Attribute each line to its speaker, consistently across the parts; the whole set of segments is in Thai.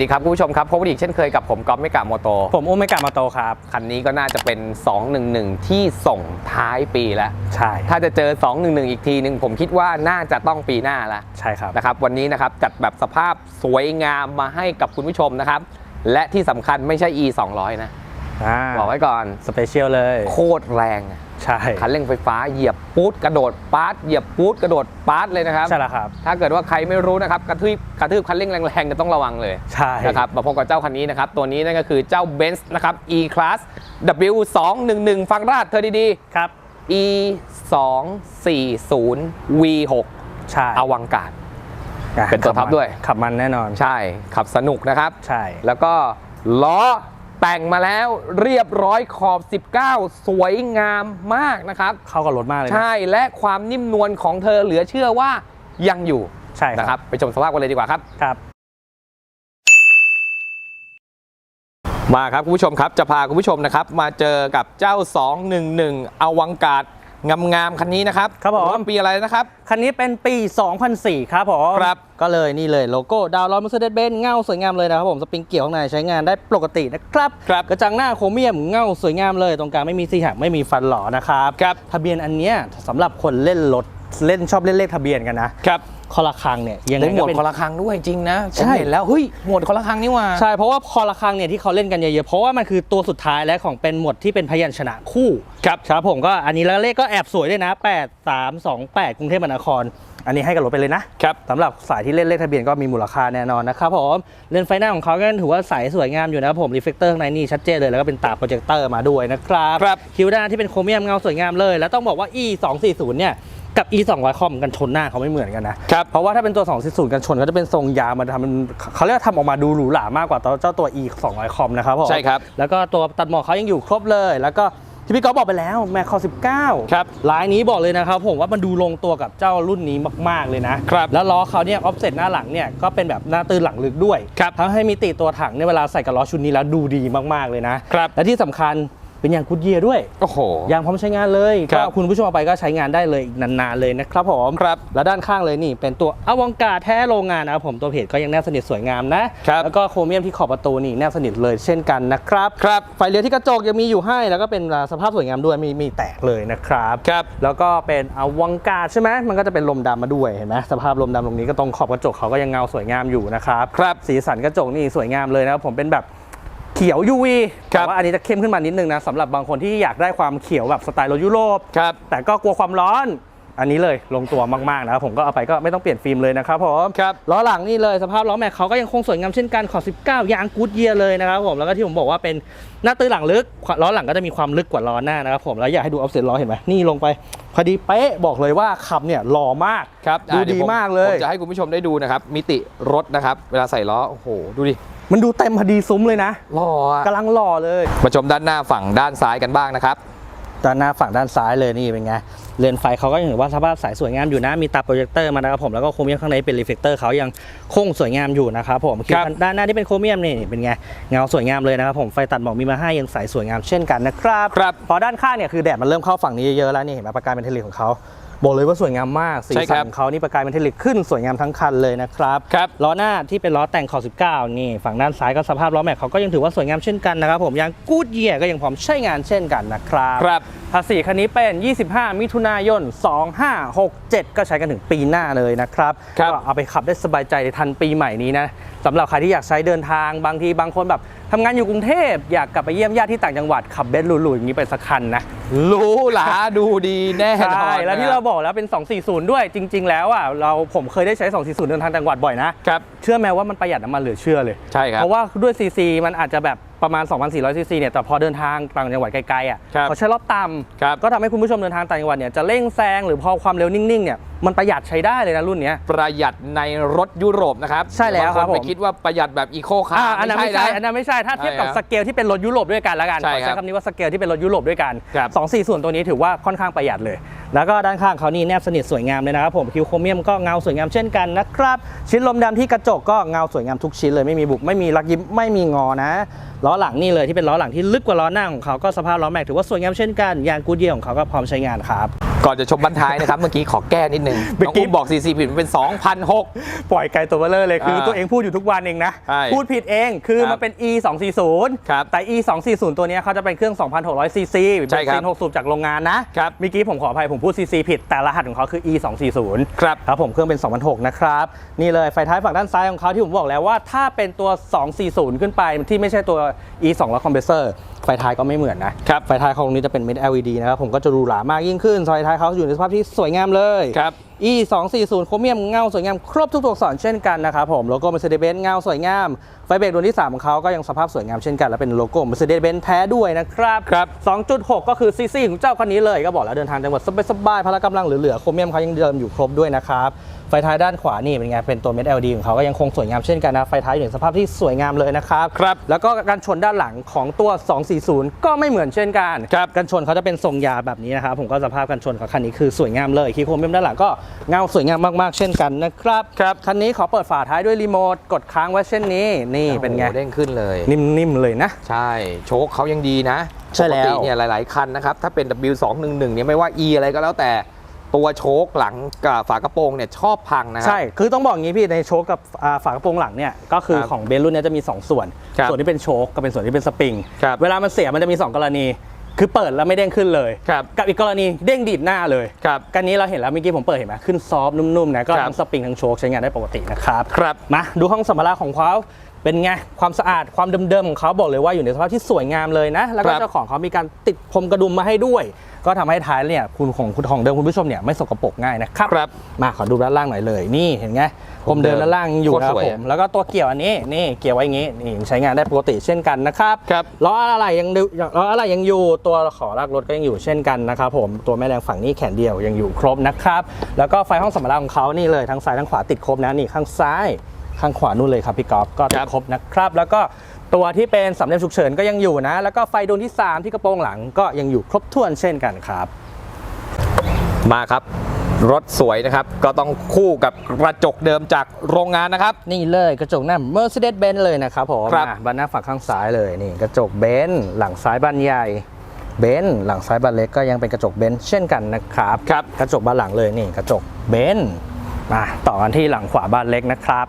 Speaker 1: ดีครับคุณผู้ชมครับพบกันอีกเช่นเคยกับผมก๊อฟไม่กะโมโต
Speaker 2: ผมโอเมกามาโตครับ
Speaker 1: คันนี้ก็น่าจะเป็น 211 ที่ส่งท้ายปีแล้ว
Speaker 2: ใช่
Speaker 1: ถ้าจะเจอ 211 อีกทีหนึ่งผมคิดว่าน่าจะต้องปีหน้าแล้ว
Speaker 2: ใช่ครับ
Speaker 1: นะครับวันนี้นะครับจัดแบบสภาพสวยงามมาให้กับคุณผู้ชมนะครับ และที่สำคัญไม่ใช่ e 200นะ
Speaker 2: อ่า
Speaker 1: บอกไว้ก่อน
Speaker 2: สเปเชียลเลย
Speaker 1: โคตรแรง
Speaker 2: ใช่
Speaker 1: คันเร่งไฟฟ้าเหยียบปู๊ดกระโดดปาร์ตเหยียบปู๊ดกระโดดปาร์ตเลยนะครับ
Speaker 2: ใช่แล้วครับ
Speaker 1: ถ้าเกิดว่าใครไม่รู้นะครับกระทืบกระทืบคันเร่งแรงๆจะต้องระวังเลย
Speaker 2: ใช่
Speaker 1: นะครับมาพบกับเจ้าคันนี้นะครับ ตัวนี้นั่นก็คือเจ้า Benz นะครับ E Class W 2 1 1ฟังราดเธอดี
Speaker 2: ครับ
Speaker 1: ๆ E 2 4 0 V 6
Speaker 2: ใช่
Speaker 1: อวังการ
Speaker 2: อะ
Speaker 1: เป็นตัวท็อปด้วย
Speaker 2: ขับมันแน่นอน
Speaker 1: ใช่ขับสนุกนะครับ
Speaker 2: ใช่
Speaker 1: แล้วก็ล้อ แต่งมาแล้วเรียบร้อยขอบ 19 สวยงามมากนะครับ
Speaker 2: เข้ากับรถมากเลยนะ
Speaker 1: ใช่และความนิ่มนวลของเธอเหลือเชื่อว่ายังอยู่
Speaker 2: ใช่
Speaker 1: นะครับ ไปชมสภาพกันเลยดีกว่าครับ
Speaker 2: ครับ
Speaker 1: มาครับคุณผู้ชมครับจะพาคุณผู้ชมนะครับมาเจอกับเจ้า 211 อวังการ งามๆคันนี้นะครับ
Speaker 2: ครับผม
Speaker 1: ว่าปีอะไรนะครับ
Speaker 2: คันนี้เป็นปี 2004 ครับผม
Speaker 1: ครับ
Speaker 2: ก็เลยนี่เลยโลโก้ดาวน์โหลด Mercedes Benz เงาสวยงามเลยนะครับผมสปริงเกี่ยวข้างในใช้งานได้ปกตินะครับ
Speaker 1: ครับ
Speaker 2: กระจังหน้าโครเมียมเงาสวยงามเลยตรงกลางไม่มีสีหักไม่มีฟันหล่อนะครับ
Speaker 1: ครับ
Speaker 2: ทะเบียนอันเนี้ยสำหรับคนเล่นรถ เล่นชอบเล่นเลขทะเบียนกันนะครับคอละครังเนี่ยยังไง
Speaker 1: ได้หม
Speaker 2: ก็
Speaker 1: วด
Speaker 2: เป็น
Speaker 1: คอละครังด้วยจริงนะ
Speaker 2: ใช่
Speaker 1: ผมเห็นแล้วเฮ้ยหมวดคอละครังนี่หว่า
Speaker 2: ใช่เพราะว่าคอละครังเนี่ยที่เขาเล่นกันเยอะๆเพราะว่ามันคือตัวสุดท้ายและของเป็นหมวดที่เป็นพยัญชนะคู่
Speaker 1: ครับ
Speaker 2: ครับผมก็อันนี้แล้วเลขก็แอบสวยด้วยนะ 8 3 2 8 กรุงเทพมหานคร อันนี้ให้กับรถไปเลยนะครับ สำหรับสายที่เล่นเลขทะเบียนก็มีมูลค่าแน่นอนนะครับผมเลนส์ไฟหน้าของเขาก็ถือว่าใสสวยงามอยู่นะครับผมรีเฟกเตอร์ข้างในนี่ชัดเจนเลยแล้วก็เป็นตาโปรเจคเตอร์มาด้วยนะครับ
Speaker 1: ครับ
Speaker 2: คิวด้านที่เป็นโครเมียมเงาสวยงามเลย แล้วต้องบอกว่า e 2 4 0เนี่ย กับ e 2 0 0คอมกันชนหน้าเขาไม่เหมือนกันนะ
Speaker 1: ครับ
Speaker 2: เพราะว่าถ้าเป็นตัว 240 กันชนก็จะเป็นทรงยาวมันทำมันเขาเรียกว่าทำออกมาดูหรูหรามากกว่าตัวเจ้าตัว e 200คอมนะครับผม
Speaker 1: ใช่ครับ
Speaker 2: แล้วก็ตัวตัดหมอกเขายังอยู่ครบเลย แล้วก็ที่พี่ก๊อฟบอกไปแล้วแมคคอ19
Speaker 1: ครับ
Speaker 2: ลายนี้บอกเลยนะครับผมว่ามันดูลงตัวกับเจ้ารุ่นนี้มาก ๆ เลยนะ
Speaker 1: ครับ
Speaker 2: แล้วล้อเขาเนี่ยออฟเซ็ตหน้าหลังเนี่ยก็เป็นแบบหน้าตื้นหลังลึกด้วย
Speaker 1: ครับ
Speaker 2: ทำให้มิติตัวถังเนี่ยเวลาใส่กับล้อชุดนี้แล้วดูดีมากๆเลยนะ
Speaker 1: ครับ
Speaker 2: และที่สำคัญ เป็นยางกุดเยียร์ด้วย
Speaker 1: โอ้โห
Speaker 2: ยางพร้อมใช้งานเลย
Speaker 1: ครั
Speaker 2: ก็
Speaker 1: บ
Speaker 2: คุณผู้ชมเอาไปก็ใช้งานได้เลยอีกนานๆเลยนะครับผม
Speaker 1: ครับ
Speaker 2: แล้วด้านข้างเลยนี่ เป็นตัวอวังกาแท้โรงงานนะครับผมตัวเพจก็ยังแนบสนิทสวยงามนะครับแล้วก็โครเมียมที่ขอบประตูนี่แนบสนิทเลยเช่นกันนะครับ
Speaker 1: ครับ
Speaker 2: ไฟเลี้ยวที่กระจกยังมีอยู่ให้ แล้วก็เป็นสภาพสวยงามด้วยมีมีแตกเลยนะครับ
Speaker 1: ครับ
Speaker 2: แล้วก็เป็นอวังกาใช่ไหมมันก็จะเป็นลมดำมาด้วยเห็นไหมสภาพลมดำตรงนี้ก็ตรงขอบกระจกเขาก็ยังเงาสวยงามอยู่นะครับ
Speaker 1: ครับ
Speaker 2: สีสันกระจกนี่สวยงามเลยนะครับผมเป็นแบบ เขียว UV
Speaker 1: ครับ
Speaker 2: แต่ว่าอันนี้จะเข้มขึ้นมานิดนึงนะสำหรับบางคนที่อยากได้ความเขียวแบบสไตล์รถยุโรป
Speaker 1: ครับ
Speaker 2: แต่ก็กลัวความร้อน อันนี้เลยลงตัวมากๆนะครับผมก็เอาไปก็ไม่ต้องเปลี่ยนฟิล์มเลยนะครับผม
Speaker 1: ครับ
Speaker 2: ล้อหลังนี่เลยสภาพล้อแม็กเขาก็ยังคงสวยงามเช่นกันขอบ19 ยางกูดเยียร์เลยนะครับผมแล้วก็ที่ผมบอกว่าเป็นหน้าตื้นหลังลึกล้อหลังก็จะมีความลึกกว่าล้อหน้านะครับผมแล้วอยากให้ดูออฟเซ็ตล้อเห็นไหมนี่ลงไปพอดีเป๊ะบอกเลยว่าขับเนี่ยหล่อมาก
Speaker 1: ครับ
Speaker 2: ดู
Speaker 1: อะ
Speaker 2: ดี
Speaker 1: วผ
Speaker 2: มากเลย
Speaker 1: ผมจะให้คุณผู้ชมได้ดูนะครับมิติรถนะครับเวลาใส่ล้อโอ้โหดูดิ
Speaker 2: มันดูเต็มพอดีซุ้มเลยนะ
Speaker 1: หล่ออะ
Speaker 2: กำลังหล่อเลย
Speaker 1: มาชมด้านหน้าฝั่งด้านซ้ายกันบ้างนะครับ
Speaker 2: ด้านหน้าฝั่งด้านซ้ายเลยนี่เป็นไงเลนส์ไฟเขาก็ยังถือว่าสภาพสายสวยงามอยู่นะ มีตาโปรเจคเตอร์มานะครับผมแล้วก็โครเมียมข้างในเป็นรีเฟกเตอร์เขายังคงสวยงามอยู่นะครับผม
Speaker 1: ครับ
Speaker 2: ด้านหน้าที่เป็นโครเมียมนี่เป็นไงเงาสวยงามเลยนะครับผมไฟตัดหมอกมีมาให้ยังใสสวยงามเช่นกันนะครับ
Speaker 1: ครับ
Speaker 2: พอด้านข้างเนี่ยคือแดดมันเริ่มเข้าฝั่งนี้เยอะๆแล้วนี่เห็นไหมประกายเมทัลลิกของเขา บอกเลยว่าสวยงามมากสี
Speaker 1: ใช่ค
Speaker 2: สั
Speaker 1: รั
Speaker 2: น
Speaker 1: บ
Speaker 2: ของเขานี่ประกายเมทัลลิกขึ้นสวยงามทั้งคันเลยนะครับ
Speaker 1: ครับ
Speaker 2: ล้อหน้าที่เป็นล้อแต่งขอบ19 นี่ฝั่งด้านซ้ายก็สภาพล้อแม็กเขาก็ยังถือว่าสวยงามเช่นกันนะครับผมยางกูดเยียร์ก็ยังพร้อมใช้งานเช่นกันนะครับ
Speaker 1: ครับ
Speaker 2: ภาษีคันนี้เป็น 25 มิถุนายน 2567 ก็ใช้กันถึงปีหน้าเลยนะครับ
Speaker 1: ครับ
Speaker 2: ก็เอาไปขับได้สบายใจทันปีใหม่นี้นะสำหรับใครที่อยากใช้เดินทางบางทีบางคนแบบ ทำงานอยู่กรุงเทพอยากกลับไปเยี่ยมญาติที่ต่างจังหวัดขับเบนซ์หรูๆอย่างนี้ไปสักคันนะ
Speaker 1: หรูหราดูดีแน่นอน
Speaker 2: ใช่แล้วที่
Speaker 1: นะค
Speaker 2: เรา
Speaker 1: บ
Speaker 2: บอกแล้วเป็น 240 ด้วยจริง ๆ แล้วอะเราผมเคยได้ใช้ 240 เดินทางต่างจังหวัดบ่อยนะ
Speaker 1: ครับ
Speaker 2: เชื่อไหมว่ามันประหยัดน้ำมันเหลือเชื่อเลย
Speaker 1: ใช่ครับ
Speaker 2: เพราะว่าด้วยซีซีมันอาจจะแบบ ประมาณ 2,400ซีซีเนี่ยแต่พอเดินทางต่างจังหวัดไกลๆอะ
Speaker 1: ครับ
Speaker 2: เขาใช้รอบต่
Speaker 1: ครับำ
Speaker 2: ก็ทำให้คุณผู้ชมเดินทางต่างจังหวัดเนี่ยจะเร่งแซงหรือพอความเร็วนิ่งๆเนี่ยมันประหยัดใช้ได้เลยนะรุ่นเนี้ย
Speaker 1: ประหยัดในรถยุโรปนะครับ
Speaker 2: ใช่แล้วครับา
Speaker 1: งนไป
Speaker 2: ผม
Speaker 1: คิดว่าประหยัดแบบอีโคคา
Speaker 2: อ่า
Speaker 1: ร์
Speaker 2: อันนั้นไม่ใช่อันนั้นไม่ใช่ถ้าเทียบกับ
Speaker 1: ใช่ครับ
Speaker 2: สเกลที่เป็นรถยุโรปด้วยกันแล้วกัน
Speaker 1: ใช่
Speaker 2: ขอ
Speaker 1: ครั
Speaker 2: ใช้
Speaker 1: บ
Speaker 2: คำนี้ว่าสเกลที่เป็นรถยุโรปด้วยกัน
Speaker 1: ครับ
Speaker 2: สองสี่ส่วนตัวนี้ถือว่าค่อนข้างประหยัดเลย แล้วก็ด้านข้างเขานี่แนบสนิทสวยงามเลยนะครับผมคิวโครเมียมก็เงาสวยงามเช่นกันนะครับชิ้นลมดำที่กระจกก็เงาสวยงามทุกชิ้นเลยไม่มีบุบไม่มีรักยิ้มไม่มีงอนะล้อหลังนี่เลยที่เป็นล้อหลังที่ลึกกว่าล้อหน้าของเขาก็สภาพล้อแม็กถือว่าสวยงามเช่นกันยางกูดเยียร์ของเขาก็พร้อมใช้งานครับ
Speaker 1: ก่อนจะชมบันท้ายนะครับ เมื่อกี้ขอแก้นิดนึง
Speaker 2: เมื่
Speaker 1: น้
Speaker 2: อ
Speaker 1: อง
Speaker 2: กี้
Speaker 1: อุ้มบอก CC ผิดมันเป็น 2,006
Speaker 2: ปล่อยไกลตัวเบลเลอร์เลยคืออาตัวเองพูดอยู่ทุกวันเองนะ
Speaker 1: ใช่
Speaker 2: พูดผิดเองคือ
Speaker 1: ครับ
Speaker 2: มันเป็น e 2 4 0
Speaker 1: ครับ
Speaker 2: แต่ e 2 4 0ตัวเนี้ยเขาจะเป็นเครื่อง 2,600 cc เป็น
Speaker 1: ใช่ครับ
Speaker 2: ซีน6สูบจากโรงงานนะครับเมื่อกี้ผมขออภัยผมพูด cc ผิด แต่รหัสของเขาคือ e 2 4 0
Speaker 1: ครับ
Speaker 2: ครับผมเครื่องเป็น 2006 นะครับ นี่เลยไฟท้ายฝั่งด้านซ้ายของเขาที่ผมบอกแล้วว่าถ้าเป็นตัว 240 ขึ้นไปที่ไม่ใช่ตัว e 2แล้วคอมเพรสเซอร์ไฟท้ายก็ไม่เหมือนนะครับไฟท้ายเขาตรงนี้จะเป็นเม็ด LED นะครับผมก็จะหรูหรามากยิ่งขึ้นไฟท้ายเขาอยู่ในสภาพที่สวยงามเลย
Speaker 1: ครับ
Speaker 2: e 2 4 0โครเมียมเงาสวยงามครบทุกตัวอักษรเช่นกันนะครับผมโลโก้ Mercedes-Benz เงาสวยงาม ไฟเบรกดวงที่ 3 ของเขาก็ยังสภาพสวยงามเช่นกัน และเป็นโลโก้ Mercedes-Benz แท้ด้วยนะครับ
Speaker 1: ครับ
Speaker 2: 2.6 ก็คือซีซีของเจ้าคันนี้เลย ก็บอกแล้วเดินทางจังหวัดสบายๆพละกำลังเหลือๆโครเมียมเขายังเดิมอยู่ครบด้วยนะครับ ไฟท้ายด้านขวานี่เป็นไงเป็นตัวเม็ด LED ของเขาก็ยังคงสวยงามเช่นกันนะไฟท้ายอยู่ในสภาพที่สวยงามเลยนะครับ
Speaker 1: ครับ
Speaker 2: แล้วก็การชนด้านหลังของตัว 240 ก็ไม่เหมือนเช่นกัน
Speaker 1: ครับ
Speaker 2: กันชนเขาจะเป็นทรงยาวแบบนี้นะครับผมก็สภาพกันชนของคันนี้คือสวยงามเลยคีย์โครเมียมด้านหลังก็เงาสวยงามมากๆ เช่นกันนะครับ
Speaker 1: ครับ
Speaker 2: คันนี้ขอเปิดฝาท้ายด้วยรีโมทกดค้างไว้เช่นนี้นี่เป็นไง
Speaker 1: โอ้โหเด้งขึ้นเลย
Speaker 2: นิ่มๆเลยนะ
Speaker 1: ใช่โชคเขายังดีนะ
Speaker 2: ใช่แล้ว
Speaker 1: ปกติเนี่ยหลายๆคันนะครับถ้าเป็น W211 เนี่ยไม่ว่า E อะไรก็แล้วแต่ ตัวโชคหลังกับฝากระโปรงเนี่ยชอบพังนะครั
Speaker 2: ใช่ คือต้องบอกอย่างนี้พี่ในโชคกับอ่าฝากระโปรงหลังเนี่ยก็คือ
Speaker 1: ครับ
Speaker 2: ของเบนซ์รุ่นเนี้ยจะมี 2 ส่วน
Speaker 1: ครับ
Speaker 2: ส่วนที่เป็นโชคกับเป็นส่วนที่เป็นสปริง
Speaker 1: ครับ
Speaker 2: เวลามันเสียมันจะมี 2 กรณี คือเปิดแล้วไม่เด้งขึ้นเลย
Speaker 1: ครับ
Speaker 2: กับอีกกรณีเด้งดีดหน้าเลย
Speaker 1: ครับ
Speaker 2: กันนี้เราเห็นแล้วเมื่อกี้ผมเปิดเห็นไหมขึ้นซอฟต์นุ่มๆนะก็
Speaker 1: ครับ
Speaker 2: ทั้งสปริงทั้งโชคใช้งานได้ปกตินะครับ
Speaker 1: ครับ
Speaker 2: มาดูห้องสัมภาระของเขาเป็นไง ความสะอาดความเดิมๆของเขาบอกเลยว่าอยู่ในสภาพที่สวยงามเลยนะ แล้วก็
Speaker 1: ครับ
Speaker 2: เจ้าของเขามีการติดพรมกระดุมมาให้ด้วย ก็ทำให้ท้ายเนี่ยคุณของคุณของเดิมคุณผู้ชมเนี่ยไม่สกปรกง่ายนะครับ
Speaker 1: ครับ
Speaker 2: มาขอดูด้านล่างหน่อยเลย นี่เห็นไงพรมเดิมด้านล่างยังอยู่
Speaker 1: โคตร
Speaker 2: นะครับ
Speaker 1: สวย
Speaker 2: ผ
Speaker 1: อะ
Speaker 2: มแล้วก็ตัวเกี่ยวอันนี้นี่เกี่ยวไว้อย่างนี้นี่ใช้งานได้ปกติเช่นกันนะครับ
Speaker 1: ครับ
Speaker 2: ล้ออะไรยังดูล้ออะไรยังอยู่ตัวขอลากรถก็ยังอยู่เช่นกันนะครับผมตัวแม่แรงฝั่งนี้แขนเดียวยังอยู่ครบนะครับแล้วก็ไฟห้องสัมภาระของเขานี่เลยทั้งซ้ายทั้งขวาติดครบนะนี่ข้างซ้ายข้างขวานู่นเลยครับพี่กอล์ฟก็ติ
Speaker 1: ครั
Speaker 2: ด
Speaker 1: บ
Speaker 2: ครบนะครับ แล้วก็ ตัวที่เป็นสำเร็จฉุกเฉินก็ยังอยู่นะ แล้วก็ไฟดวงที่ 3 ที่กระโปรงหลังก็ยังอยู่ครบถ้วนเช่นกันครับ
Speaker 1: มาครับ รถสวยนะครับ ก็ต้องคู่กับกระจกเดิมจากโรงงานนะครับ
Speaker 2: นี่เลยกระจกหน้า Mercedes-Benz เลยนะครับผม
Speaker 1: ครับ
Speaker 2: อะบานหน้าฝั่งข้างซ้ายเลยนี่กระจกเบนซ์หลังซ้ายบานใหญ่เบนซ์หลังซ้ายบานเล็กก็ยังเป็นกระจกเบนซ์เช่นกันนะครับ
Speaker 1: ครับ
Speaker 2: กระจกบานหลังเลยนี่กระจกเบนซ์มาต่อกันที่หลังขวาบานเล็กนะครับ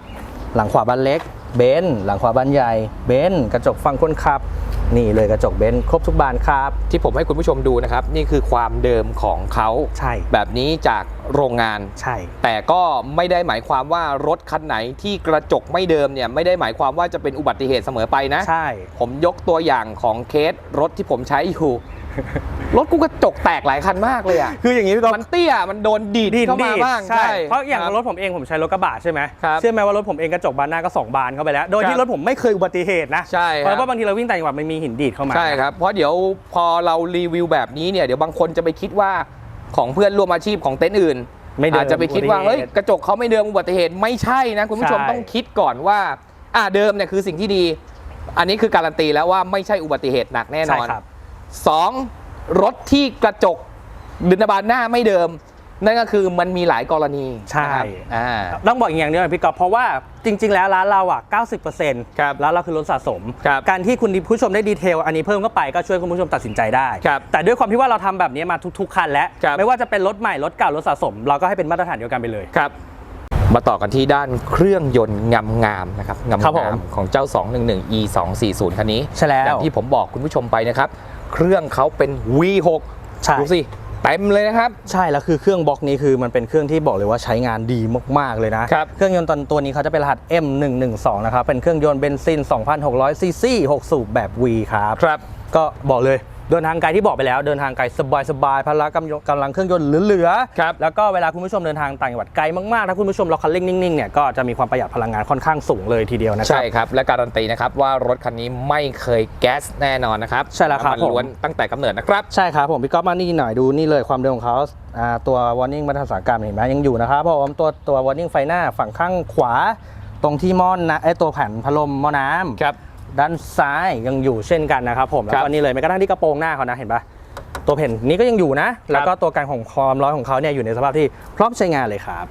Speaker 2: หลังขวาบานเล็ก เบนซ์หลังขวาบานใหญ่เบนซ์กระจกฝั่งคนขับ นี่เลยกระจกเบนซ์ครบทุกบานครับ
Speaker 1: ที่ผมให้คุณผู้ชมดูนะครับ นี่คือความเดิมของเขา
Speaker 2: ใช่
Speaker 1: แบบนี้จากโรงงาน
Speaker 2: ใช่
Speaker 1: แต่ก็ไม่ได้หมายความว่ารถคันไหนที่กระจกไม่เดิมเนี่ยไม่ได้หมายความว่าจะเป็นอุบัติเหตุเสมอไปนะ
Speaker 2: ใช่
Speaker 1: ผมยกตัวอย่างของเคสรถที่ผมใช้อยู่ รถกูกระจกแตกหลายคันมากเลยอะ
Speaker 2: คืออย่างนี้พี่กอล์ฟ
Speaker 1: มันเตี้ยมันโดนดีด
Speaker 2: ดีด
Speaker 1: เข้ามา
Speaker 2: ดีด
Speaker 1: บ้าง
Speaker 2: ใช่เพราะอย่าง
Speaker 1: คบ
Speaker 2: รถผมเองผมใช้รถกระบะใช่ไหม
Speaker 1: ครับ
Speaker 2: เชื่อไหมว่ารถผมเองกระจกบานหน้าก็สองบานเข้าไปแล้ว โดย
Speaker 1: ค
Speaker 2: ที่
Speaker 1: รับ
Speaker 2: รถผมไม่เคยอุบัติเหตุนะ
Speaker 1: ใช่ครับ
Speaker 2: เพราะว่าบางทีเราวิ่งต่างจังหวัดมันมีหินดีดเข้ามา
Speaker 1: ใช่ครับเพราะเดี๋ยวพอเรารีวิวแบบนี้เนี่ยเดี๋ยวบางคนจะไปคิดว่าของเพื่อนร่วมอาชีพของเต็นท์อื่น
Speaker 2: ไม่เดิน
Speaker 1: อาจจะไปคิดว่า
Speaker 2: อุบัติเหตุ
Speaker 1: เฮ้ยกระจกเขาไม่เดิมอุบัติเหตุไม่ใช่นะคุณผู้ชม
Speaker 2: ใช่
Speaker 1: ต้องคิดก่อนว่าอ่าเดิมเนี่ยคือสิ่งที่ดี อันนี้คือการันตีแล้วว่าไม่ใช่อุบัติเหตุหนักแน่น
Speaker 2: ใช่
Speaker 1: อน
Speaker 2: ครับ
Speaker 1: สองรถที่กระจกดินบานหน้าไม่เดิม นั่นก็คือมันมีหลายกรณี
Speaker 2: ใช่
Speaker 1: นะครับอ่า
Speaker 2: ต้องบอกอีกอย่างเดียวนะพี่กอล์ฟเพราะว่าจริง ๆ แล้วร้านเราอะ 90%
Speaker 1: ครับ
Speaker 2: ร้านเราคือรถสะสม
Speaker 1: ครับ
Speaker 2: การที่คุณผู้ชมได้ดีเทล อันนี้เพิ่มเข้าไปก็ช่วยคุณผู้ชมตัดสินใจได้
Speaker 1: ครับ
Speaker 2: แต่ด้วยความที่ว่าเราทำแบบนี้มาทุก ๆ คันแล้ว
Speaker 1: ครับ
Speaker 2: ไม่ว่าจะเป็นรถใหม่ รถเก่า รถสะสม เราก็ให้เป็นมาตรฐานเดียวกันไปเลย
Speaker 1: ครับ มาต่อกันที่ด้านเครื่องยนต์งามงามๆนะครับงาม
Speaker 2: ครับผม
Speaker 1: งามของเจ้า 211 e 2 4 0คันนี้
Speaker 2: ใช่แล้ว
Speaker 1: อย่างที่ผมบอกคุณผู้ชมไปนะครับ เครื่องเขาเป็น V6
Speaker 2: ใช่
Speaker 1: ดูสิเต็มเลยนะครับ
Speaker 2: ใช่แล้วคือเครื่องบล็อกนี้คือมันเป็นเครื่องที่บอกเลยว่าใช้งานดีมากๆเลยนะ
Speaker 1: ครับ
Speaker 2: เครื่องยนต์ตอนตัวนี้เขาจะเป็นรหัส M112 นะครับเป็นเครื่องยนต์เบนซิน 2,600ซีซี6สูบแบบ V ครับ
Speaker 1: ครับ
Speaker 2: ก็บอกเลย เดินทางไกลที่บอกไปแล้ว เดินทางไกลสบายๆพละกำลังกำลังเครื่องยนต์เหลือๆ
Speaker 1: ครับ
Speaker 2: แล้วก็เวลาคุณผู้ชมเดินทางต่างจังหวัดไกลมากๆถ้าคุณผู้ชมล็อกคันเร่งนิ่งๆเนี่ยก็จะมีความประหยัดพลังงานค่อนข้างสูงเลยทีเดียวนะครั
Speaker 1: ใช่ครับและการันตีนะครับว่ารถคันนี้ไม่เคยแก๊สแน่นอนนะครับ
Speaker 2: ใช่แล้วครับ
Speaker 1: น้ำมันล้วน
Speaker 2: ผม
Speaker 1: ตั้งแต่กำเนิดนะครับ
Speaker 2: ใช่ครับผมพี่ก๊อฟมานี่หน่อยดูนี่เลยความเดิมของเขาอ่าตัว warning มาตรฐานอุตสาหกรรมเห็นไหมยังอยู่นะครับผมตัวตัว warning ไฟหน้าฝั่งข้างขวาตรงที่หม้อนนะไอยตัวแผ่นพัดลมหม้อน้ำ
Speaker 1: ครับ
Speaker 2: ด้านซ้ายยังอยู่เช่นกันนะครับผมแล้ว
Speaker 1: ครั
Speaker 2: ก็
Speaker 1: บ
Speaker 2: นี่เลยแม้กระทั่งที่กระโปรงหน้าเขานะเห็นปะตัวแผ่นนี้ก็ยังอยู่นะ แล้วก็ตัวการของความร้อนของเขาเนี่ยอยู่ในสภาพที่พร้อมใช้งานเลยครับ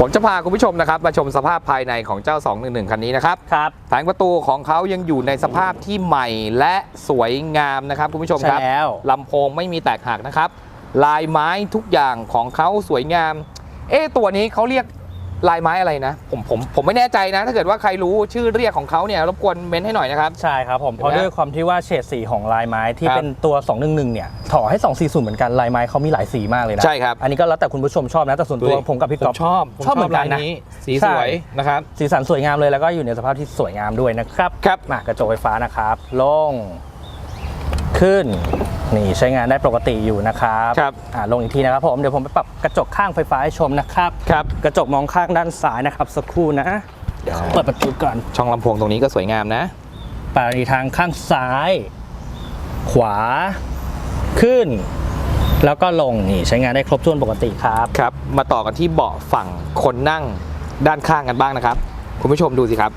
Speaker 1: ผมจะพาคุณผู้ชมนะครับมาชมสภาพภายในของเจ้า 211 คันนี้นะครับ
Speaker 2: ครับ
Speaker 1: แผงประตูของเขายังอยู่ในสภาพที่ใหม่และสวยงามนะครับคุณผู้ชมครับ
Speaker 2: ใช่แล้ว
Speaker 1: ลำโพงไม่มีแตกหักนะครับ ลายไม้ทุกอย่างของเขาสวยงาม เอ๊ะตัวนี้เขาเรียก ลายไม้อะไรนะ ผมผมผมไม่แน่ใจนะ ถ้าเกิดว่าใครรู้ชื่อเรียกของเขาเนี่ยรบกวนเมนให้หน่อยนะครับ
Speaker 2: ใช่ครับผมเพราะ
Speaker 1: เห็นไหม
Speaker 2: ด้วยความที่ว่าเฉดสีของลายไม้ที่
Speaker 1: ครับ
Speaker 2: เป็นตัว 211 เนี่ยถอให้ 240 เหมือนกันลายไม้เขามีหลายสีมากเลยนะ
Speaker 1: ใช่ครับ
Speaker 2: อันนี้ก็แล้วแต่คุณผู้ชมชอบนะแต่ส่วนตัวผมกับพี่ก๊อฟ
Speaker 1: ชอบ
Speaker 2: ชอบเหมือนกันนะ
Speaker 1: ลายสี
Speaker 2: ใช่
Speaker 1: สวยนะครับ
Speaker 2: สีสันสวยงามเลยแล้วก็อยู่ในสภาพที่สวยงามด้วยนะครับ
Speaker 1: ครับ
Speaker 2: มากระจกไฟฟ้านะครับ ลง ขึ้น นี่ใช้งานได้ปกติอยู่นะครับ
Speaker 1: ครับ
Speaker 2: อ่าลงอีกทีนะครับผมเดี๋ยวผมไปปรับกระจกข้างไฟฟ้าให้ชมนะครับ
Speaker 1: ครับ
Speaker 2: กระจกมองข้างด้านซ้ายนะครับสักครู่นะ
Speaker 1: เดี๋ยว
Speaker 2: เปิดประตูก่อน
Speaker 1: ช่องลำโพงตรงนี้ก็สวยงามนะ
Speaker 2: ไปทางข้างซ้าย ขวา ขึ้น แล้วก็ลงนี่ใช้งานได้ครบถ้วนปกติครับ
Speaker 1: ครับ มาต่อกันที่เบาะฝั่งคนนั่งด้านข้างกันบ้างนะครับ คุณผู้ชมดูสิครับ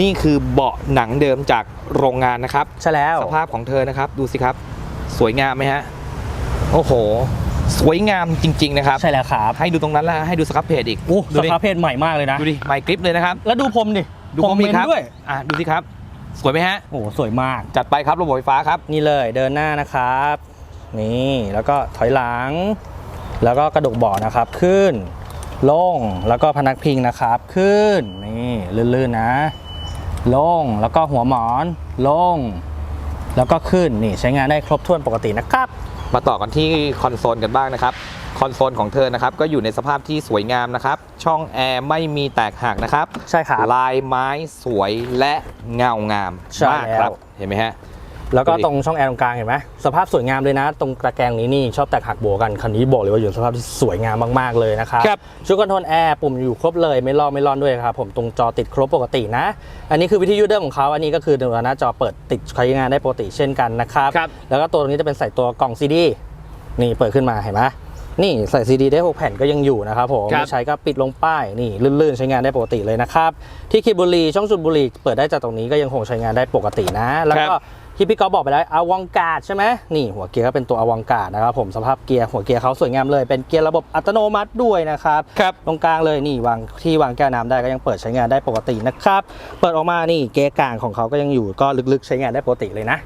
Speaker 1: นี่คือเบาะหนังเดิมจากโรงงานนะครับ
Speaker 2: ใช่แล้ว
Speaker 1: สภาพของเธอนะครับ ดูสิครับ สวยงามไหมฮะ โอ้โห สวยงามจริง ๆ นะครับ
Speaker 2: ใช่แล้วครับ
Speaker 1: ให้ดูตรงนั้นแล้วให้ดูสครับเพจอีก
Speaker 2: โอ้
Speaker 1: ดู
Speaker 2: ส
Speaker 1: ดิ
Speaker 2: ครับเพศใหม่มากเลยนะ
Speaker 1: ดูดิไมค์กริปเลยนะครับ
Speaker 2: แล้วดูพรมดิ
Speaker 1: ดู
Speaker 2: พร
Speaker 1: คอ
Speaker 2: ม
Speaker 1: ม
Speaker 2: เม
Speaker 1: เมน
Speaker 2: น
Speaker 1: ครับ
Speaker 2: ด้วย
Speaker 1: อะดูสิครับ สวยไหมฮะ
Speaker 2: โอ้สวยมาก
Speaker 1: จัดไปครับระบบไฟฟ้าครับ
Speaker 2: นี่เลยเดินหน้านะครับ นี่แล้วก็ถอยหลัง แล้วก็กระดกเบาะนะครับขึ้นลงแล้วก็พนักพิงนะครับ ขึ้นนี่ลื่นๆนะ ลงแล้วก็หัวหมอน ลง แล้วก็ขึ้นนี่ใช้งานได้ครบถ้วนปกตินะครับ
Speaker 1: มาต่อกันที่คอนโซลกันบ้างนะครับคอนโซลของเธอนะครับก็อยู่ในสภาพที่สวยงามนะครับ ช่องแอร์ไม่มีแตกหักนะครับ
Speaker 2: ใช่ครับ
Speaker 1: ลายไม้สวยและเงางาม
Speaker 2: ใช่
Speaker 1: มากครับ
Speaker 2: แล้ว
Speaker 1: เห็นไหมฮะ
Speaker 2: แล้วก็
Speaker 1: ดูดิ
Speaker 2: ตรงช่องแอร์ตรงกลางเห็นไหมสภาพสวยงามเลยนะ ตรงตะแกรงนี้นี่ชอบแตกหักโบวกันคันนี้บอกเลยว่าอยู่ในสภาพที่สวยงามมากๆเลยนะครับ
Speaker 1: ครับ
Speaker 2: ชุดคอนโทรลแอร์ปุ่มอยู่ครบเลยไม่ลอกไม่ร่อนด้วยครับผมตรงจอติดครบปกตินะ อันนี้คือวิทยุเดิมของเขาอันนี้ก็คือตัวหน้าจอเปิดติดใช้งานได้ปกติเช่นกันนะครับ
Speaker 1: ครับ
Speaker 2: แล้วก็ตัวนี้จะเป็นใส่ตัวกล่องซีดีนี่เปิดขึ้นมาเห็นไหมนี่ใส่ซีดีได้หกแผ่นก็ยังอยู่นะครับผม
Speaker 1: ครับ
Speaker 2: ไม่ใช้ก็ปิดลงป้ายนี่ลื่นๆ ใช้งานได้ปกติเลยนะครับ ที่คีบบุหรีช่องจุดบุหรี่เปิดได้จากตรงนี้ก็ยังคงใช้งานได้ปกตินะ แล้วก็ ที่พี่ก๊อฟบอกไปแล้วอวังการ์ดใช่ไหมนี่หัวเกียร์ก็เป็นตัวอวังการ์ดนะครับผมสภาพเกียร์หัวเกียร์เขาสวยงามเลยเป็นเกียร์ระบบอัตโนมัติด้วยนะครับ
Speaker 1: ครับ
Speaker 2: ตรงกลางเลยนี่วางที่วางแก้วน้ำได้ก็ยังเปิดใช้งานได้ปกตินะครับเปิดออกมานี่เกียร์กลางของเขาก็ยังอยู่ก็ลึกๆ ใช้งานได้ปกติเลยนะ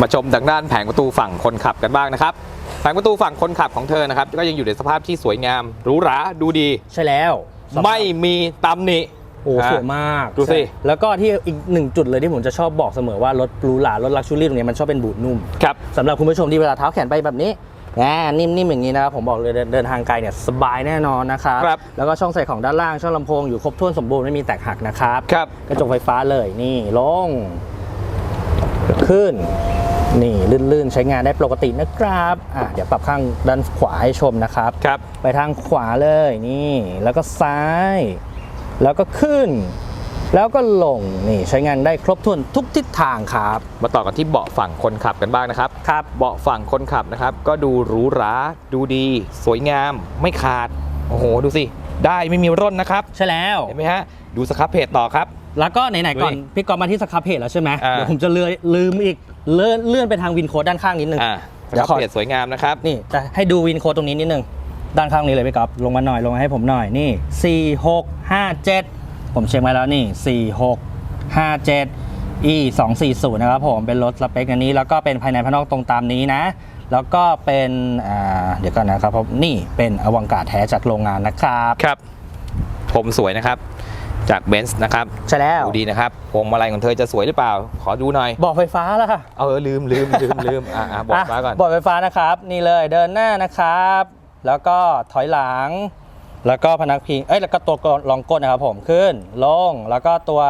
Speaker 1: มาชมทางด้านแผงประตูฝั่งคนขับกันบ้างนะครับแผงประตูฝั่งคนขับของเธอนะครับก็ยังอยู่ในสภาพที่สวยงามหรูหราดูดี
Speaker 2: ใช่แล้วสภาพ
Speaker 1: ไม่มีตำหนิ
Speaker 2: โอ้
Speaker 1: อะ
Speaker 2: สวยมาก
Speaker 1: ดูสิ
Speaker 2: ใช่แล้วก็ที่อีกหนึ่งจุดเลยที่ผมจะชอบบอกเสมอว่ารถหรูหรารถลักชูรี่ตรงนี้มันชอบเป็นบูดนุ่ม
Speaker 1: ครับ
Speaker 2: สำหรับคุณผู้ชมที่เวลาเท้าแขนไปแบบนี้แหมนิ่มๆอย่างนี้นะครับผมบอกเลยเดินเดินทางไกลเนี่ยสบายแน่นอนนะครับ
Speaker 1: ครับ
Speaker 2: แล้วก็ช่องใส่ของด้านล่างช่องลำโพงอยู่ครบถ้วนสมบูรณ์ไม่มีแตกหักนะครับ
Speaker 1: ครับ
Speaker 2: กระจกไฟฟ้าเลยนี่ลง ขึ้น นี่ลื่นๆ ใช้งานได้ปกตินะครับอะเดี๋ยวปรับข้างด้านขวาให้ชมนะครับ
Speaker 1: ครับ
Speaker 2: ไปทางขวาเลยนี่ แล้วก็ซ้าย แล้วก็ขึ้น แล้วก็ลงนี่ใช้งานได้ครบถ้วนทุกทิศทางครับ
Speaker 1: มาต่อกันที่เบาะฝั่งคนขับกันบ้างนะครับ
Speaker 2: ครับ
Speaker 1: เบาะฝั่งคนขับนะครับ ก็ดูหรูหรา ดูดี สวยงาม ไม่ขาด โอ้โห ดูสิ ได้ไม่มีร่นนะครับ
Speaker 2: ใช่แล้ว
Speaker 1: เห็นไหมฮะ ดูสครับเพจต่อครับ
Speaker 2: แล้วก็ไหนๆก่อน
Speaker 1: ดูดิ
Speaker 2: พี่กอฟมาที่สครับเพจแล้วใช่ไหม
Speaker 1: อ่า
Speaker 2: เดี๋ยวผมจะเลื่อนลืมอีกเลื่อนเลื่อนไปทางวินโค้ดด้านข้างนิดนึง
Speaker 1: อ่าส
Speaker 2: เดี๋
Speaker 1: ค
Speaker 2: ย
Speaker 1: รั
Speaker 2: ว
Speaker 1: บ
Speaker 2: ขอ
Speaker 1: เพจสวยงามนะครับ
Speaker 2: นี่จะให้ดูวินโค้ดตรงนี้นิดนึง ด้านข้างนี้เลยพี่กอฟลงมาหน่อยลงมาให้ผมหน่อยนี่ 4657 ผมเช็คมาแล้วนี่ 4657 e 240นะครับผมเป็นรถสเปคอันนี้แล้วก็เป็นภายในภายนอกตรงตามนี้นะ แล้วก็เป็นอ่าเดี๋ยวก่อนนะครับผมนี่เป็นอวังการแท้จากโรงงานนะครับ
Speaker 1: ครับ ผมสวยนะครับจากเบนซ์นะครับ
Speaker 2: ใช่แล้ว
Speaker 1: ดูดีนะครับพวงมาลัยของเธอจะสวยหรือเปล่า ขอดูหน่อย
Speaker 2: บอกไฟฟ้าแล้วค่ะ
Speaker 1: เออลืมลืมลืมลืมอะอะบอกฟ้าก่อน
Speaker 2: บอร์ดไฟฟ้านะครับ นี่เลยเดินหน้านะครับ แล้วก็ถอยหลัง แล้วก็พนักพิง เอ้ย แล้วก็ตัวรองก้นนะครับผม ขึ้น ลง แล้วก็ตัว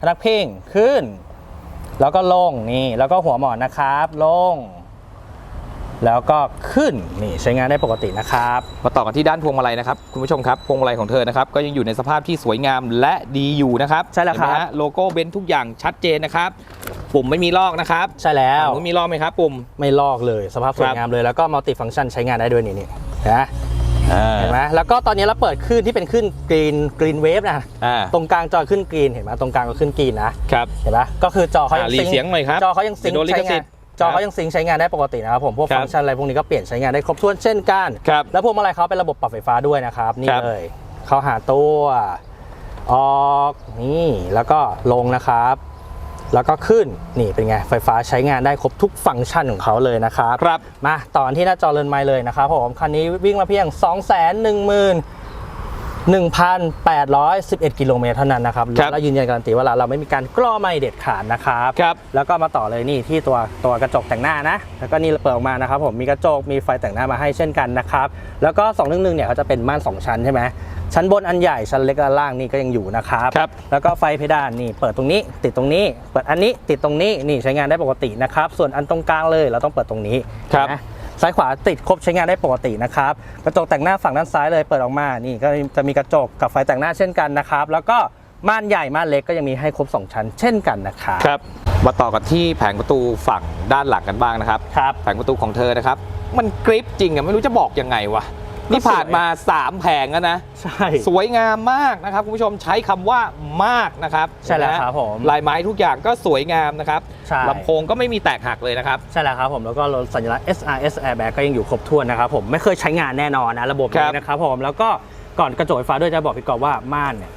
Speaker 2: พนักพิง ขึ้น แล้วก็ลง นี่ แล้วก็หัวหมอนนะครับ ลง แล้วก็ขึ้น นี่ใช้งานได้ปกตินะครับ
Speaker 1: มาต่อกันที่ด้านพวงมาลัยนะครับคุณผู้ชมครับพวงมาลัยของเธอนะครับก็ยังอยู่ในสภาพที่สวยงามและดีอยู่นะครับ
Speaker 2: ใช่แล้วครับ
Speaker 1: เห็นไหมฮะโลโก้เบนซ์ทุกอย่างชัดเจนนะครับ ปุ่มไม่มีลอกนะครับ
Speaker 2: ใช่แล้ว
Speaker 1: ฝั่งนู้นมีลอกไหมครับ ปุ่ม
Speaker 2: ไม่ลอกเลย สภาพสวยงามเลย แล้วก็มัลติฟังก์ชันใช้งานได้ด้วยนี่นี่ นะ
Speaker 1: อ่า
Speaker 2: เห็นไหมแล้วก็ตอนนี้เราเปิดขึ้นที่เป็นขึ้นกรีนกรีนเวฟนะ
Speaker 1: อ่า
Speaker 2: ตรงกลางจอขึ้นกรีนเห็นไหมตรงกลางก็ขึ้นกรีนนะ
Speaker 1: ครับ
Speaker 2: เห็นปะก็คือจอเขายัง
Speaker 1: อ่ารี
Speaker 2: ซิงค์
Speaker 1: เสียงหน่อยครับ
Speaker 2: จอเขายังซิงค์
Speaker 1: เดี๋ยวโดนลิข
Speaker 2: ใช้
Speaker 1: สิ
Speaker 2: งา
Speaker 1: ท
Speaker 2: น
Speaker 1: ธิ์
Speaker 2: จอเขายังซิงค์ใช้งานได้ปกตินะครับผมพวก
Speaker 1: ครับ
Speaker 2: ฟังก์ชันอะไรพวกนี้ก็เปลี่ยนใช้งานได้ครบถ้วนเช่นกัน
Speaker 1: ครับ
Speaker 2: แล้วพวงมาลัยเขาเป็นระบบปรับไฟฟ้าด้วยนะครับ นี่
Speaker 1: ครับ
Speaker 2: เลยเขาหาตัว ออกนี่แล้วก็ลงนะครับ แล้วก็ขึ้นนี่เป็นไง ไฟฟ้าใช้งานได้ครบทุกฟังก์ชันของเขาเลยนะครับ
Speaker 1: ครับ
Speaker 2: มาต่อกันที่หน้าจอเรือนไม้เลยนะครับผมคันนี้วิ่งมาเพียง 2 1 1 1,811 กิโลเมตรเท่านั้นนะครับ
Speaker 1: ครับ
Speaker 2: แล้วยืนยันการันตีว่าเราไม่มีการกล้อไม่เด็ดขาดนะครับ
Speaker 1: ครับ
Speaker 2: แล้วก็มาต่อเลยนี่ที่ตัวตัวกระจกแต่งหน้านะ แล้วก็นี่เปิดออกมานะครับผมมีกระจกมีไฟแต่งหน้ามาให้เช่นกันนะครับแล้วก็2 1 1เนี่ยเขาจะเป็นม่าน 2 ชั้นใช่ไหมชั้นบนอันใหญ่ชั้นเล็กด้านล่างนี่ก็ยังอยู่นะครับ
Speaker 1: ครับ
Speaker 2: แล้วก็ไฟเพดานนี่เปิดตรงนี้ ติดตรงนี้ เปิดอันนี้ติดตรงนี้นี่ใช้งานได้ปกตินะครับส่วนอันตรงกลางเลยเราต้องเปิดตรงนี้
Speaker 1: ครับ
Speaker 2: นะ ซ้ายขวาติดครบใช้งานได้ปกตินะครับกระจกแต่งหน้าฝั่งด้านซ้ายเลยเปิดออกมานี่ก็จะมีกระจกกับไฟแต่งหน้าเช่นกันนะครับ แล้วก็ม่านใหญ่ม่านเล็กก็ยังมีให้ครบสองชั้น เช่นกันนะครับ
Speaker 1: ครับมาต่อกันที่แผงประตูฝั่งด้านหลังกันบ้างนะครับ
Speaker 2: ครับ
Speaker 1: แผงประตูของเธอนะครับ มันกริปจริงอะไม่รู้จะบอกยังไงวะ นี่ผ่านมา 3 แผงแล้วนะ
Speaker 2: ใช่
Speaker 1: สวยงามมากนะครับ คุณผู้ชมใช้คำว่ามากนะครับ
Speaker 2: ใช่แล้ว
Speaker 1: นะฮะ
Speaker 2: ครับผม
Speaker 1: ลายไม้ทุกอย่างก็สวยงามนะครับ
Speaker 2: ใช่
Speaker 1: ลำโพงก็ไม่มีแตกหักเลยนะครับ
Speaker 2: ใช่แล้วครับผมแล้วก็รถสัญลักษณ์ SRS Airbag ก็ยังอยู่ครบถ้วนนะครับผมไม่เคยใช้งานแน่นอนนะระบบ
Speaker 1: ครั
Speaker 2: นี้
Speaker 1: บ
Speaker 2: นะครับผมแล้วก็ก่อนกระจกไฟฟ้าด้วยจะบอกพี่กอฟว่าม่านเนี่ย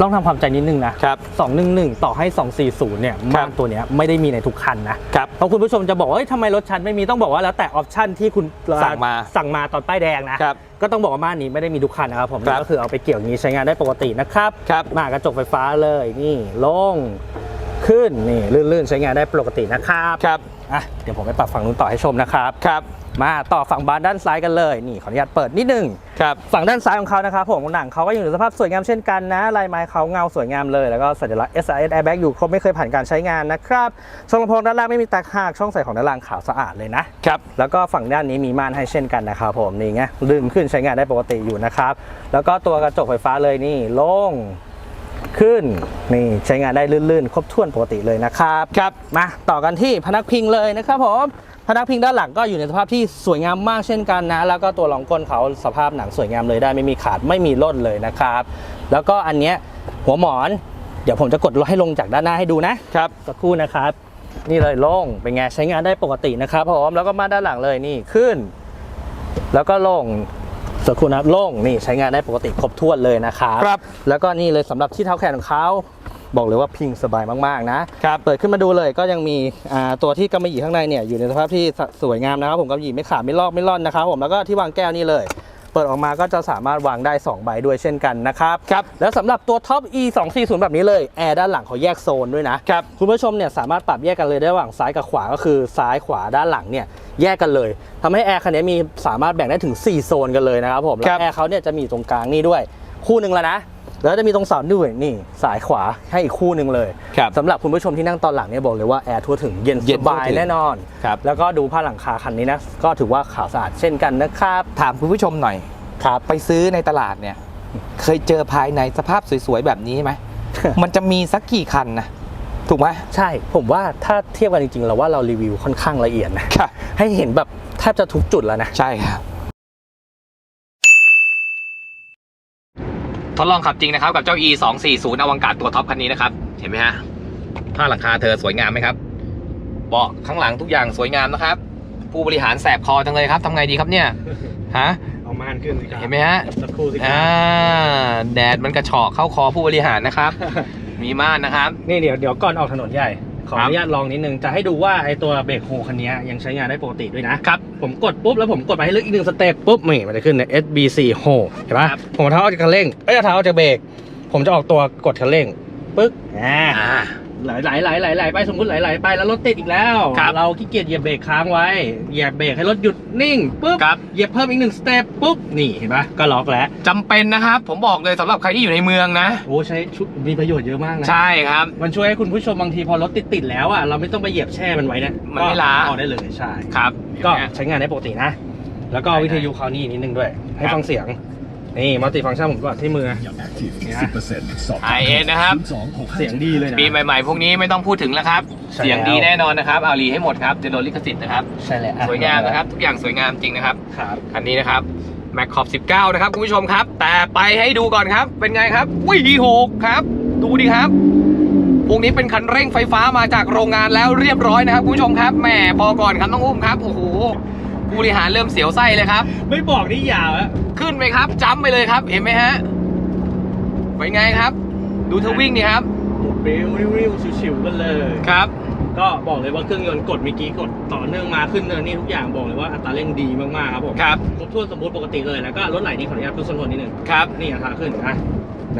Speaker 2: ต้องทำความใจนิดนึงนะครับ211ต่อให้ 240 เนี่ย
Speaker 1: ครั
Speaker 2: ม่า
Speaker 1: บ
Speaker 2: นตัวเนี้ยไม่ได้มีในทุกคันนะครับเพราะคุณผู้ชมจะบอกว่าเอ้ยทำไมรถฉันไม่มีต้องบอกว่าแล้วแต่ออปชันที่คุณ
Speaker 1: สั่งมา
Speaker 2: สั่งมาตอนป้ายแดงนะ
Speaker 1: ครับ
Speaker 2: ก็ต้องบอกว่าม่านนี้ไม่ได้มีทุกคันนะครับผม
Speaker 1: ครับ
Speaker 2: ก็คือเอาไปเกี่ยวอย่างนี้ใช้งานได้ปกตินะครับ
Speaker 1: ครับ
Speaker 2: มากระจกไฟฟ้าเลยนี่ลงขึ้นนี่ลื่นๆใช้งานได้ปกตินะครับ
Speaker 1: ครับ
Speaker 2: อะเดี๋ยวผมไปปรับฝั่งนู้นต่อให้ชมนะครับ
Speaker 1: ครับ
Speaker 2: มาต่อฝั่งบานด้านซ้ายกันเลยนี่ขออนุญาตเปิดนิดนึง
Speaker 1: ครับ
Speaker 2: ฝั่งด้านซ้ายของเขานะครับผมหนังเขาก็อยู่ในสภาพสวยงามเช่นกันนะลายไม้เขาเงาสวยงามเลยแล้วก็สัญลักษณ์ SRS Airbag อยู่ครบไม่เคยผ่านการใช้งานนะครับช่องลำโพงด้านล่างไม่มีแตกหักช่องใส่ของด้านล่างขาวสะอาดเลยนะ
Speaker 1: ครับ
Speaker 2: แล้วก็ฝั่งด้านนี้มีม่านให้เช่นกันนะครับผมนี่ไงลื่นขึ้นใช้งานได้ปกติอยู่นะครับแล้วก็ตัวกระจกไฟฟ้าเลยนี่ลงขึ้นนี่ใช้งานได้ลื่นๆ ครบถ้วนปกติเลยนะครับ
Speaker 1: ครับ
Speaker 2: มาต่อกันที่พนักพิงเลยนะครับผม พนักพิงด้านหลังก็อยู่ในสภาพที่สวยงามมากเช่นกันนะ แล้วก็ตัวรองก้นเขาสภาพหนังสวยงามเลยได้ไม่มีขาดไม่มีล่นเลยนะครับ แล้วก็อันเนี้ยหัวหมอน เดี๋ยวผมจะกดให้ลงจากด้านหน้าให้ดูนะครับสักครู่นะครับ นี่เลยลงเป็นไงใช้งานได้ปกตินะครับผมแล้วก็มาด้านหลังเลยนี่ขึ้น แล้วก็ลงสักครู่นะครับลงนี่ใช้งานได้ปกติครบถ้วนเลยนะครับ
Speaker 1: ครับ
Speaker 2: แล้วก็นี่เลยสำหรับที่เท้าแขนของเขา บอกเลยว่าพิงสบายมากๆนะ
Speaker 1: ครับ
Speaker 2: เปิดขึ้นมาดูเลยก็ยังมีอ่าตัวที่กำมะหยี่ข้างในเนี่ยอยู่ในสภาพที่สสวยงามนะครับผมกำมะหยี่ไม่ขาดไม่ลอกไม่ล่อนนะครับผมแล้วก็ที่วางแก้วนี่เลยเปิดออกมาก็จะสามารถวางได้ 2 ใบด้วยเช่นกันนะครับ
Speaker 1: ครับ
Speaker 2: แล้วสำหรับตัวท็อป e 2 4 0แบบนี้เลยแอร์ด้านหลังเขาแยกโซนด้วยนะครับคุณผู้ชมเนี่ยสามารถปรับแยกกันเลยได้ระหว่างซ้ายกับขวาก็คือซ้ายขวาด้านหลังเนี่ยแยกกันเลยทำให้แอร์คันนี้มีสามารถแบ่งได้ถึง 4 โซนกันเลยนะครับผมแล้
Speaker 1: ครั
Speaker 2: ว
Speaker 1: บ
Speaker 2: แอร์เขาเนี่ยจะมีตรงกลางนี่ด้วยคู่หนึ่งแล้วนะ แล้วจะมีตรงเสาด้วยนี่สายขวาให้อีกคู่หนึ่งเลย
Speaker 1: ครับ
Speaker 2: สำหรับคุณผู้ชมที่นั่งตอนหลังเนี่ยบอกเลยว่าแอร์ทั่วถึงเย็น
Speaker 1: เย็
Speaker 2: ส
Speaker 1: นทั่ว
Speaker 2: บาย
Speaker 1: ถึง
Speaker 2: แน่นอน
Speaker 1: ครับ
Speaker 2: แล้วก็ดูผ้าหลังคาคันนี้นะก็ถือว่าขาวสะอาดเช่นกันนะครับ
Speaker 1: ถามคุณผู้ชมหน่อย
Speaker 2: ครับ
Speaker 1: ไปซื้อในตลาดเนี่ยเคยเจอภายในสภาพสวยๆแบบนี้ไหมมันจะมีสักกี่คันนะถูกไหม
Speaker 2: ใช่ผมว่าถ้าเทียบกันจริงๆเราว่าเรารีวิวค่อนข้างละเอียดนะครับให้เห็นแบบแทบจะทุกจุดแล้วนะ
Speaker 1: ใช่ครับ ทดลองขับจริงนะครับ กับเจ้า e 2 4 0อวังการตัวท็อปคันนี้นะครับ เห็นไหมฮะผ้าหลังคาเธอสวยงามไหมครับเบาะข้างหลังทุกอย่างสวยงามนะครับ ผู้บริหารแสบคอจังเลยครับทำไงดีครับเนี่ยฮะ
Speaker 2: เอาม่านขึ้นสิครับ
Speaker 1: เห็นไหมฮะ
Speaker 2: สักครู่สิ
Speaker 1: อ่าแดดมันกระเฉาะเข้าคอผู้บริหารนะครับ มีม่านนะครับ
Speaker 2: นี่เดี๋ยวเดี๋ยวก่อนออกถนนใหญ่ข อ
Speaker 1: ครั
Speaker 2: อบนุญาตลองนิดนึงจะให้ดูว่าไอตัวเบรกโฮคันนี้ยังใช้งานได้ปกติด้วยนะ
Speaker 1: ครับ
Speaker 2: ผมกดปุ๊บแล้วผมกดไปให้ลึกอีกหนึ่งสเต็ปปุ๊บนี่มันจะขึ้นใน SBC h o เห็นปะ
Speaker 1: ครับ
Speaker 2: ผมเอาเท้าออกจากคันเร่งเอ้ยเอาเท้าออกจากเบรกผมจะออกตัวกดคันเร่งปึ๊กอ่า
Speaker 1: อ่า
Speaker 2: ไหลไหลไหลไหลไหลไปสมมติไหลไหลไปแล้วรถติดอีกแล้ว
Speaker 1: ครับ
Speaker 2: เราขี้เกียจเหยียบเบรกค้างไว้ เหยียบเบรกให้รถหยุดนิ่งปุ๊บ
Speaker 1: ครับ
Speaker 2: เหยียบเพิ่มอีกหนึ่งสเต็ปปุ๊บ นี่เห็นปะก็ล็อกแล้ว
Speaker 1: จำเป็นนะครับ ผมบอกเลยสำหรับใครที่อยู่ในเมืองนะ
Speaker 2: โอ้ใช้ชุดมีประโยชน์เยอะมากนะ
Speaker 1: ใช่ครับ
Speaker 2: มันช่วยให้คุณผู้ชมบางทีพอรถติดติดๆแล้วอะเราไม่ต้องไปเหยียบแช่มันไว้นะ
Speaker 1: มันไม่ล้า
Speaker 2: ออกได้เลยใช่
Speaker 1: ครับ
Speaker 2: ก็
Speaker 1: เห็นไหม
Speaker 2: ใช้งานได้ปกตินะ แล้วก็
Speaker 1: ได้
Speaker 2: วิทยุเขานี่นิดนึงด้วย ให้
Speaker 1: ครับ
Speaker 2: ฟังเสียง นี่มัลติฟังก์ชันผมก็ที่มือ
Speaker 1: ไอเอ็นนะครับ
Speaker 2: เสียงดีเลยนะ
Speaker 1: ปีใหม่ๆ พวกนี้ไม่ต้องพูดถึงแล้วครับ
Speaker 2: ใช่
Speaker 1: เสียง
Speaker 2: แล้ว
Speaker 1: ดีแน่นอนนะครับ เอารีให้หมดครับ จะโดนลิขสิทธิ์นะครับ
Speaker 2: ใช่แหละ
Speaker 1: สวยงามนะครับ ทุกอย่างสวยงามจริงนะครับ
Speaker 2: ครับ
Speaker 1: คันนี้นะครับแมคคอบ 19 นะครับ คุณผู้ชมครับ แต่ไปให้ดูก่อนครับ เป็นไงครับวีหกครับ ดูดิครับ พวกนี้เป็นคันเร่งไฟฟ้ามาจากโรงงานแล้วเรียบร้อยนะครับ คุณผู้ชมครับ แหมพอก่อนครับน้องอุ้มครับ โอ้โห ผู้บริหารเริ่มเสียวไส้เลยครับ
Speaker 2: ไม่บอกนี่ยาวแล้ว
Speaker 1: ขึ้นไปครับจัมป์ไปเลยครับ เห็นไหมฮะเป็นไงครับ ดูเธอวิ่งนี่ครับ
Speaker 2: ปริ้วริ้วริ้วชิวๆกันเลย
Speaker 1: ครับ
Speaker 2: ก็บอกเลยว่าเครื่องยนต์กดเมื่อกี้กดต่อเนื่องมาขึ้นเนินนี่ทุกอย่างบอกเลยว่าอัตราเร่งดีมากๆครับผม
Speaker 1: ครับ
Speaker 2: ครบถ้วนสมบูรณ์ปกติเลยแล้วก็รถไหลนี่ขออนุญาตคุณคอนโทรลนิดนึง
Speaker 1: ครับ
Speaker 2: นี่อัตราขึ้นนะ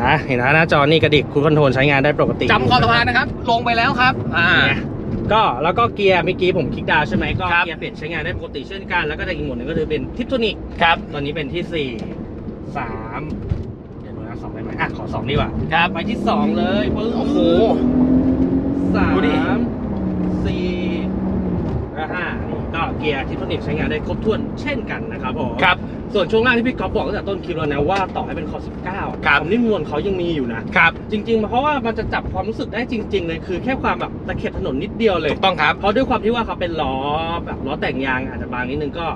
Speaker 2: นะเห็นนะหน้าจอนี่กระดิกคุณคอนโทรลใช้งานได้ปกติ
Speaker 1: จำคอสะพานนะครับ ลงไปแล้วครับอ่า
Speaker 2: เนี่ย ก็แล้วก็เกียร์เมื่อกี้ผมคลิกดาวน์ใช่ไหมก็
Speaker 1: ครับ
Speaker 2: เกียร์เปลี่ยนใช้งานได้ปกติเช่นกันแล้วก็ในอีกโหมดหนึ่งก็คือเป็นทิปโทนิก
Speaker 1: ครับ
Speaker 2: ตอนนี้เป็นที่สี่สามเดี๋ยวดูนะสองได้ไหมอะขอสองดีกว่า
Speaker 1: ครับ
Speaker 2: ไปที่สองเลยปึ้ง
Speaker 1: โอ้โห
Speaker 2: สาม
Speaker 1: ดูดิ
Speaker 2: สี่และห้านี่ก็ เกียร์ทิปโทนิกใช้งานได้ครบถ้วนเช่นกันนะครับผม
Speaker 1: ครับ
Speaker 2: ส่วนช่วงล่างที่พี่ก๊อฟบอกตั้งแต่ต้นคลิปแล้วนะว่าต่อให้เป็นคอ19
Speaker 1: ครับ
Speaker 2: ผมนิ่มนวลเขายังมีอยู่นะ
Speaker 1: ครับ
Speaker 2: จริง ๆ เพราะว่ามันจะจับความรู้สึกได้จริง ๆ เลยคือแค่ความแบบตะเข็บถนนนิดเดียวเลย
Speaker 1: ถูกต้องครับ
Speaker 2: เพราะด้วยความที่ว่าเขาเป็นล้อแบบล้อแต่งยางอาจจะบางนิดนึงก็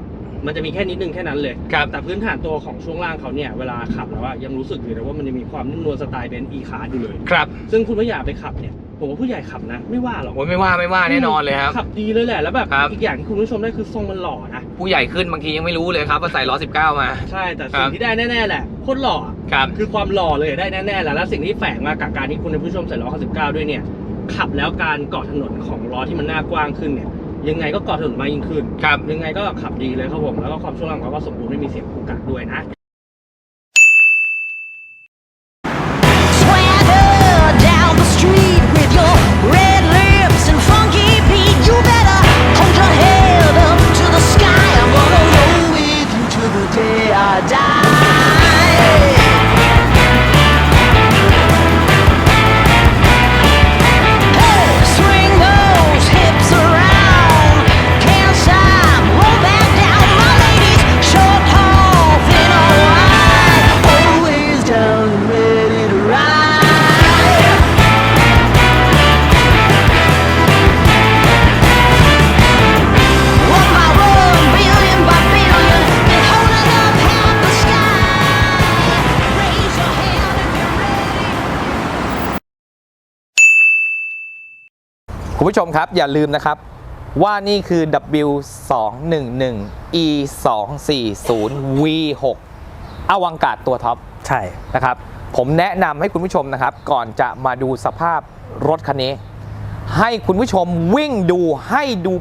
Speaker 2: มันจะมีแค่นิดนึงแค่นั้นเลย
Speaker 1: ครับ
Speaker 2: แต่พื้นฐานตัวของช่วงล่างเขาเนี่ย เวลาขับแล้วว่ายังรู้สึกอยู่เลยว่ามันยังมีความนิ่มนวลสไตล์เบนซ์อีคาร์อยู่เลย
Speaker 1: ครับ
Speaker 2: ซึ่งคุณผู้ใหญ่ไปขับเนี่ย ผมว่าผู้ใหญ่ขับนะ ไม่ว่าหรอก
Speaker 1: โอ้ยไม่ว่าไม่ว่าแน่นอนเลยครับ
Speaker 2: ขับดีเลยแหละแล้วแบบ
Speaker 1: ครับ
Speaker 2: อีกอย่างที่คุณผู้ชมได้คือทรงมันหล่อนะ
Speaker 1: ผู้ใหญ่ขึ้นบางทียังไม่รู้เลยครับว่าใส่ล้อ19 มา
Speaker 2: ใช่แต่
Speaker 1: ครั
Speaker 2: สิ่
Speaker 1: บ
Speaker 2: งที่ได้แน่ๆแหละโคตรหล่ออะ
Speaker 1: ครับ
Speaker 2: คือความหล่อเลยได้แน่ๆแหละแล้วสิ่งที่แฝงมากับการที่คุณผู้ชมใส่ล้อ99ด้วยเนี่ย ขับแล้วการเกาะถนนของล้อที่มันหน้ากว้างขึ้นเนี่ยยังไงก็เกาะถนนมากยิ่งขึ้น
Speaker 1: ครับ
Speaker 2: ยังไงก็ขับดีเลยครับผมแล้วก็ความช่วงล่างของเขาก็สมบูรณ์ไม่มีเสียงกุกกักด้วยนะ
Speaker 1: คุณผู้ชมครับ อย่าลืมนะครับว่านี่คือ W 2 1 1 E 2 4 0 V 6 อวังกาดตัวท็อป
Speaker 2: ใช่
Speaker 1: นะครับ ผมแนะนำให้คุณผู้ชมนะครับ ก่อนจะมาดูสภาพรถคันนี้ ให้คุณผู้ชมวิ่งดูให้ดู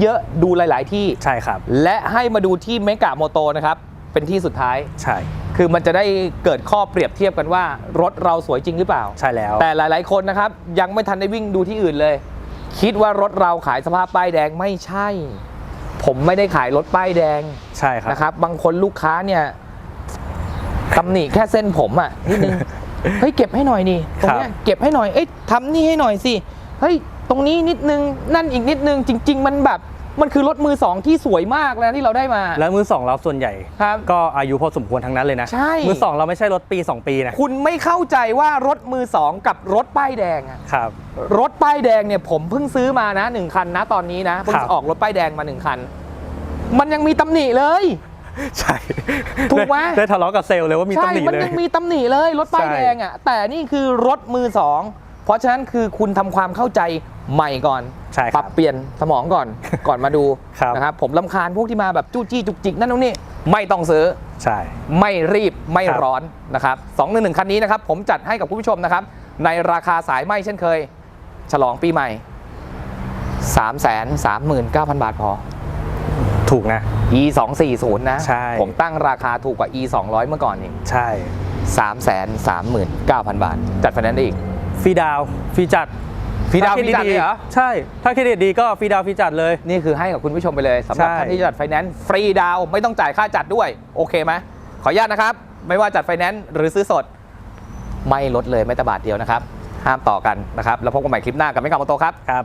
Speaker 1: เยอะๆ ดูหลาย ๆ ที่
Speaker 2: ใช่ครับ
Speaker 1: และให้มาดูที่เมกะโมโตนะครับ เป็นที่สุดท้าย
Speaker 2: ใช่
Speaker 1: คือมันจะได้เกิดข้อเปรียบเทียบกันว่า รถเราสวยจริงหรือเปล่า
Speaker 2: ใช่แล้ว
Speaker 1: แต่หลาย ๆ คนนะครับ ยังไม่ทันได้วิ่งดูที่อื่นเลย คิดว่ารถเราขายสภาพป้ายแดงไม่ใช่ ผมไม่ได้ขายรถป้ายแดง
Speaker 2: ใช่ครับ
Speaker 1: นะครับ บางคนลูกค้าเนี่ยตำหนิแค่เส้นผมอะนิดนึง เฮ้ยเก็บให้หน่อยนี่ตรงเนี้ย
Speaker 2: ครับ
Speaker 1: เก็บให้หน่อยเอ้ยทำนี่ให้หน่อยสิเฮ้ยตรงนี้นิดนึงนั่นอีกนิดนึงจริง ๆ มันแบบ มันคือรถมือสองที่สวยมากแล้วที่เราได้มา
Speaker 2: แล้วมือสองเราส่วนใหญ่
Speaker 1: ครับ
Speaker 2: ก็อายุพอสมควรทั้งนั้นเลยนะ
Speaker 1: ใช่
Speaker 2: มือสองเราไม่ใช่รถปี 2 ปีนะ
Speaker 1: คุณไม่เข้าใจว่ารถมือสองกับรถป้ายแดงอะ
Speaker 2: ครับ
Speaker 1: รถป้ายแดงเนี่ยผมเพิ่งซื้อมานะหนึ่งคันนะตอนนี้นะเพิ่ง
Speaker 2: ครับ
Speaker 1: ออกรถป้ายแดงมาหนึ่งคัน มันยังมีตำหนิเลย
Speaker 2: ใช่
Speaker 1: ถูกไหม
Speaker 2: ด้ได้ทะเลาะกับเซลล์เลยว่ามี
Speaker 1: ใช่
Speaker 2: ตำหนิ
Speaker 1: มัน
Speaker 2: เลย
Speaker 1: ยังมีตำหนิเลยรถป้าย
Speaker 2: ใช่
Speaker 1: แดงอะแต่นี่คือรถมือสอง เพราะฉะนั้นคือคุณทำความเข้าใจใหม่ก่อน
Speaker 2: ใช่ค
Speaker 1: ป
Speaker 2: รั
Speaker 1: รับบเปลี่ยนสมองก่อนก่อนมาดู
Speaker 2: ครับ
Speaker 1: นะครับผมลำคาญพวกที่มาแบบจู้จี้จุกจิกนั่นนู่นนี่ไม่ต้องซื้อ
Speaker 2: ใช่
Speaker 1: ไม่รีบไม่
Speaker 2: ครับ
Speaker 1: ร้อนนะครับสองหนึ่งหนึ่งคันนี้นะครับผมจัดให้กับคุณผู้ชมนะครับ ในราคาสายไหมเช่นเคย ฉลองปีใหม่3 3 9 0 0 0บาทพอ
Speaker 2: ถูกนะ
Speaker 1: e 2 4 0นะ
Speaker 2: ใช่
Speaker 1: ผมตั้งราคาถูกกว่า e 200เมื่อก่อนนี่
Speaker 2: ใช่
Speaker 1: 3 3 9 0 0 0บาท จัดไฟแนนซ์ได้อีก
Speaker 2: ฟรีดาวน์ฟรีจัด
Speaker 1: ฟรีดาวน์
Speaker 2: ถ้
Speaker 1: ฟรีจัดเลยเหรอ
Speaker 2: ใช่ ถ้าเครดิตดีก็ฟรีดาวน์ฟรีจัดเลย
Speaker 1: นี่คือให้กับคุณผู้ชมไปเลยสำหรับ
Speaker 2: ใช่
Speaker 1: ท่านที่จัดไฟแนนซ์ฟรีดาวน์ไม่ต้องจ่ายค่าจัดด้วย โอเคไหมขออนุญาตนะครับ ไม่ว่าจัดไฟแนนซ์หรือซื้อสด ไม่ลดเลยแม้แต่บาทเดียวนะครับ ห้ามต่อกันนะครับ แล้วพบกันใหม่คลิปหน้ากับไม่กลับมาโตครับ
Speaker 2: ครับ